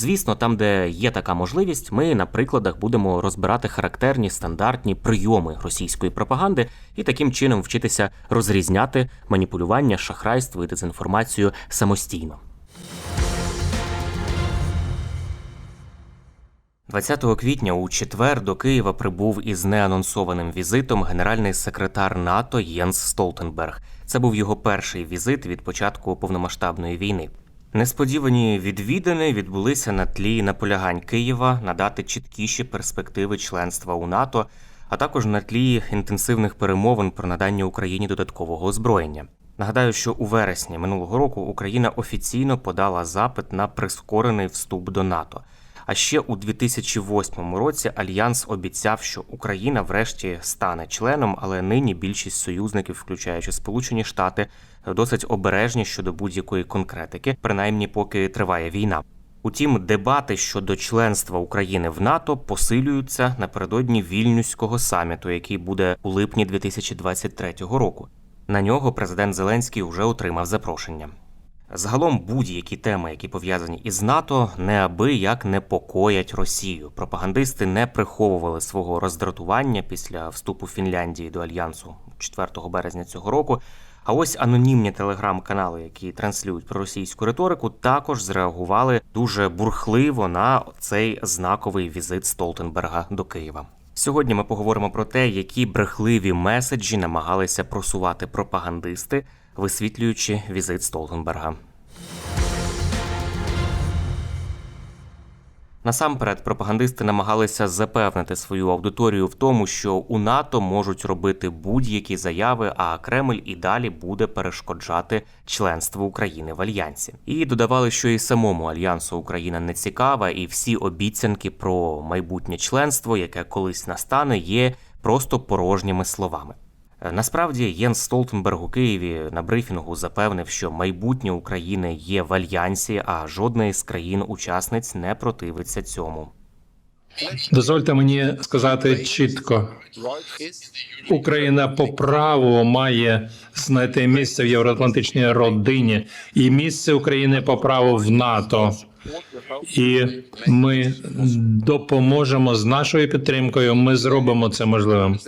Звісно, там, де є така можливість, ми на прикладах будемо розбирати характерні стандартні прийоми російської пропаганди і таким чином вчитися розрізняти маніпулювання, шахрайство і дезінформацію самостійно. 20 квітня у четвер до Києва прибув із неанонсованим візитом генеральний секретар НАТО Єнс Столтенберг. Це був його перший візит від початку повномасштабної війни. Несподівані відвідини відбулися на тлі наполягань Києва надати чіткіші перспективи членства у НАТО, а також на тлі інтенсивних перемовин про надання Україні додаткового озброєння. Нагадаю, що у вересні минулого року Україна офіційно подала запит на прискорений вступ до НАТО. А ще у 2008 році альянс обіцяв, що Україна врешті стане членом, але нині більшість союзників, включаючи Сполучені Штати, досить обережні щодо будь-якої конкретики, принаймні поки триває війна. Утім, дебати щодо членства України в НАТО посилюються напередодні вільнюського саміту, який буде у липні 2023 року. На нього президент Зеленський вже отримав запрошення. Загалом будь-які теми, які пов'язані із НАТО, неабияк непокоять Росію. Пропагандисти не приховували свого роздратування після вступу Фінляндії до альянсу 4 березня цього року. А ось анонімні телеграм-канали, які транслюють проросійську риторику, також зреагували дуже бурхливо на цей знаковий візит Столтенберга до Києва. Сьогодні ми поговоримо про те, які брехливі меседжі намагалися просувати пропагандисти, висвітлюючи візит Столтенберга. Насамперед, пропагандисти намагалися запевнити свою аудиторію в тому, що у НАТО можуть робити будь-які заяви, а Кремль і далі буде перешкоджати членству України в альянсі. І додавали, що і самому альянсу Україна не цікава, і всі обіцянки про майбутнє членство, яке колись настане, є просто порожніми словами. Е, Насправді Єнс Столтенберг у Києві на брифінгу запевнив, що майбутнє України є в альянсі, а жодна із країн-учасниць не противиться цьому. Дозвольте мені сказати чітко: Україна по праву має знайти місце в євроатлантичній родині і місце України по праву в НАТО. І ми допоможемо з нашою підтримкою. Ми зробимо це можливим.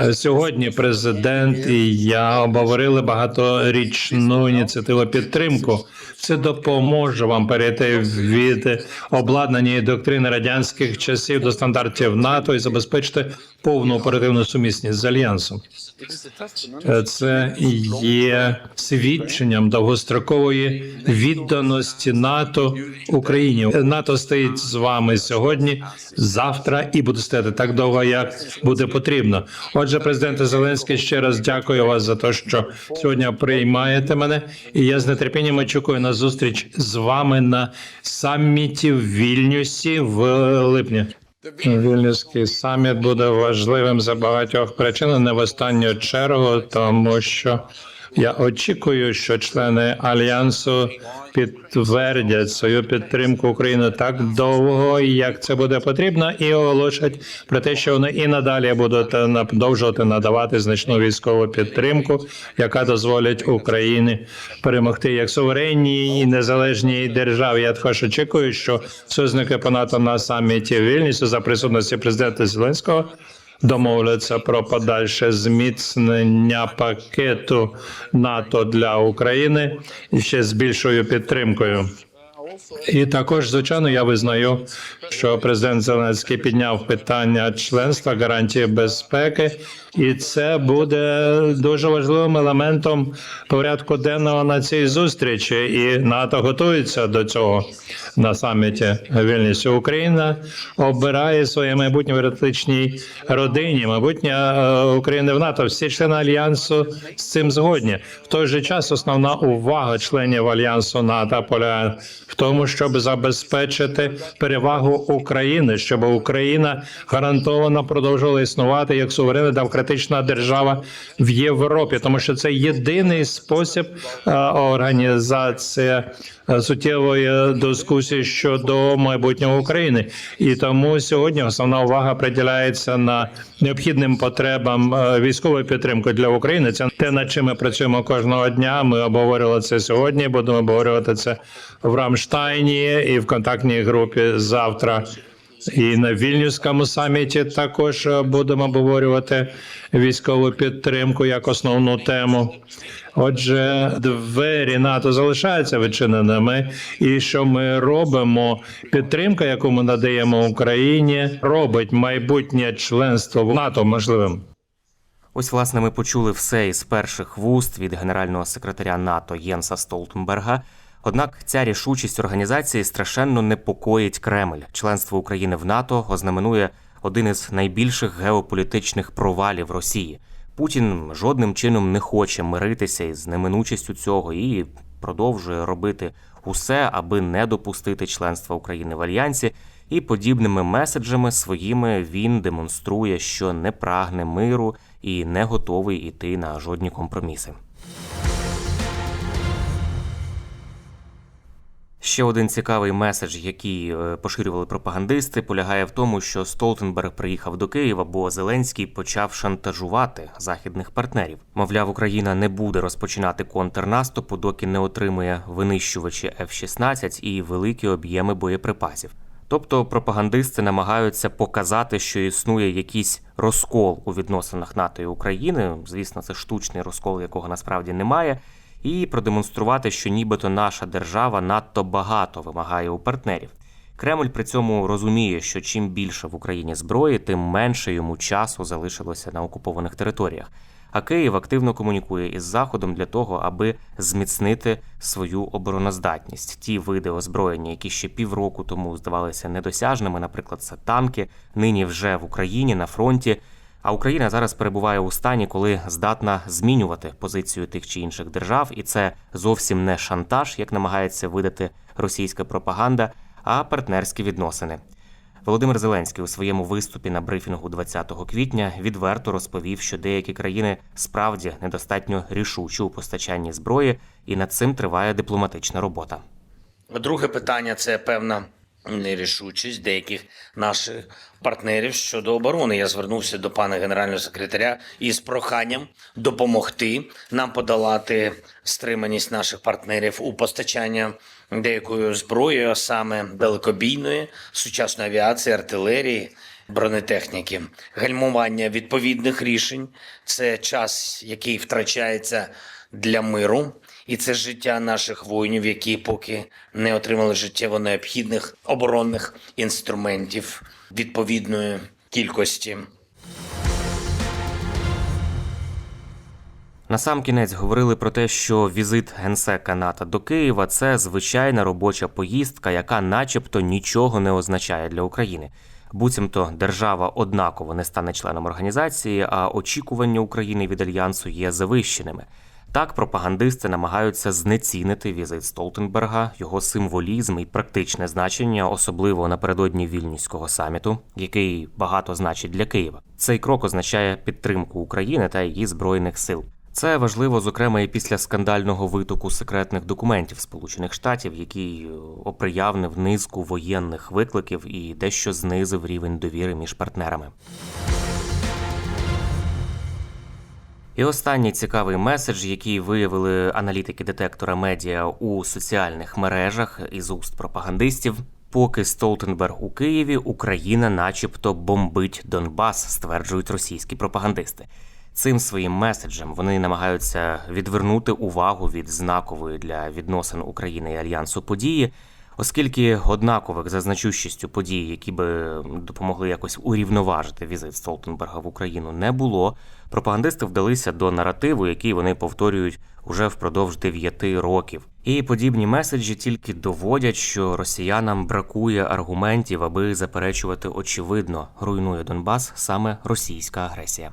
Е, Сьогодні президент і я обговорили багаторічну ініціативу підтримку. Це допоможе вам перейти від обладнання і доктрини радянських часів до стандартів НАТО і забезпечити повну оперативну сумісність з альянсом. Е, Це є свідченням довгострокової відданості НАТО Україні. НАТО стоїть з вами сьогодні, завтра і буде стояти так довго, як буде потрібно. Отже, президенте Зеленський, ще раз дякую вас за те, що сьогодні приймаєте мене, і я з нетерпінням очікую на зустріч з вами на саміті в Вільнюсі в липні. Вільнюський саміт буде важливим за багатьох причин, не в останню чергу, тому що я очікую, що члени альянсу підтвердять свою підтримку України так довго, як це буде потрібно, і оголошать про те, що вони і надалі будуть продовжувати надавати значну військову підтримку, яка дозволить Україні перемогти як суверенній і незалежній державі. Я також очікую, що союзники по НАТО на саміті в за присутності президента Зеленського домовляться про подальше зміцнення пакету НАТО для України ще з більшою підтримкою. І також, звичайно, я визнаю, що президент Зеленський підняв питання членства гарантії безпеки, і це буде дуже важливим елементом порядку денного на цій зустрічі. І НАТО готується до цього на саміті Вільнюсі. Україна обирає своє майбутнє в євроатлантичній родині. Майбутнє е, України в НАТО. Всі члени альянсу з цим згодні. В той же час основна увага членів альянсу НАТО полягає в тому, щоб забезпечити перевагу України, щоб Україна гарантовано продовжувала існувати як суверенна демократична держава в Європі, тому що це єдиний спосіб е, організації е, суттєвої дискусії щодо майбутнього України. І тому сьогодні основна увага приділяється на необхідним потребам е, військової підтримки для України. Це те, над чим ми працюємо кожного дня. Ми обговорювали це сьогодні. Будемо обговорювати це в Рамштайні і в контактній групі завтра. І на вільнюському саміті також е, будемо обговорювати військову підтримку як основну тему. Отже, двері НАТО залишаються відчиненими, і що ми робимо? Підтримка, яку ми надаємо Україні, робить майбутнє членство в НАТО можливим. Ось, власне, ми почули все із перших вуст від генерального секретаря НАТО Єнса Столтенберга. Однак ця рішучість організації страшенно непокоїть Кремль. Членство України в НАТО ознаменує один із найбільших геополітичних провалів Росії. Путін жодним чином не хоче миритися із неминучістю цього і продовжує робити усе, аби не допустити членства України в альянсі. І подібними меседжами своїми він демонструє, що не прагне миру і не готовий іти на жодні компроміси. Ще один цікавий меседж, який е, поширювали пропагандисти, полягає в тому, що Столтенберг приїхав до Києва, бо Зеленський почав шантажувати західних партнерів. Мовляв, Україна не буде розпочинати контрнаступу, доки не отримує винищувачі F-16 і великі об'єми боєприпасів. Тобто пропагандисти намагаються показати, що існує якийсь розкол у відносинах НАТО і України. Звісно, це штучний розкол, якого насправді немає і продемонструвати, що нібито наша держава надто багато вимагає у партнерів. Кремль при цьому розуміє, що чим більше в Україні зброї, тим менше йому часу залишилося на окупованих територіях. А Київ активно комунікує із Заходом для того, аби зміцнити свою обороноздатність. Ті види озброєння, які ще півроку тому здавалися недосяжними, наприклад, це танки, нині вже в Україні на фронті. А Україна зараз перебуває у стані, коли здатна змінювати позицію тих чи інших держав, і це зовсім не шантаж, як намагається видати російська пропаганда, а партнерські відносини. Володимир Зеленський у своєму виступі на брифінгу 20 квітня відверто розповів, що деякі країни справді недостатньо рішучі у постачанні зброї, і над цим триває дипломатична робота. Друге питання це певна нерішучість деяких наших партнерів щодо оборони. Я звернувся до пана генерального секретаря із проханням допомогти нам подолати стриманість наших партнерів у постачанні деякої зброї, а саме далекобійної, сучасної авіації, артилерії. Бронетехніки, гальмування відповідних рішень це час, який втрачається для миру, і це життя наших воїнів, які поки не отримали життєво необхідних оборонних інструментів відповідної кількості. Насамкінець говорили про те, що візит генсека НАТО до Києва це звичайна робоча поїздка, яка, начебто, нічого не означає для України. Буцімто держава однаково не стане членом організації, а очікування України від альянсу є завищеними. Так, пропагандисти намагаються знецінити візит Столтенберга, його символізм і практичне значення, особливо напередодні вільнюського саміту, який багато значить для Києва. Цей крок означає підтримку України та її збройних сил. Це важливо, зокрема, і після скандального витоку секретних документів Сполучених Штатів, який е, оприявнив низку воєнних викликів і дещо знизив рівень довіри між партнерами. І останній цікавий меседж, який виявили аналітики детектора медіа у соціальних мережах із уст пропагандистів. Поки Столтенберг у Києві, Україна, начебто, бомбить Донбас, стверджують російські пропагандисти. Цим своїм меседжем вони намагаються відвернути увагу від знакової для відносин України і альянсу події. Оскільки однакових за значущістю подій, які би допомогли якось урівноважити візит Столтенберга в Україну, не було. Пропагандисти вдалися до наративу, який вони повторюють уже впродовж дев'яти років. І подібні меседжі тільки доводять, що росіянам бракує аргументів, аби заперечувати очевидно, руйнує Донбас саме російська агресія.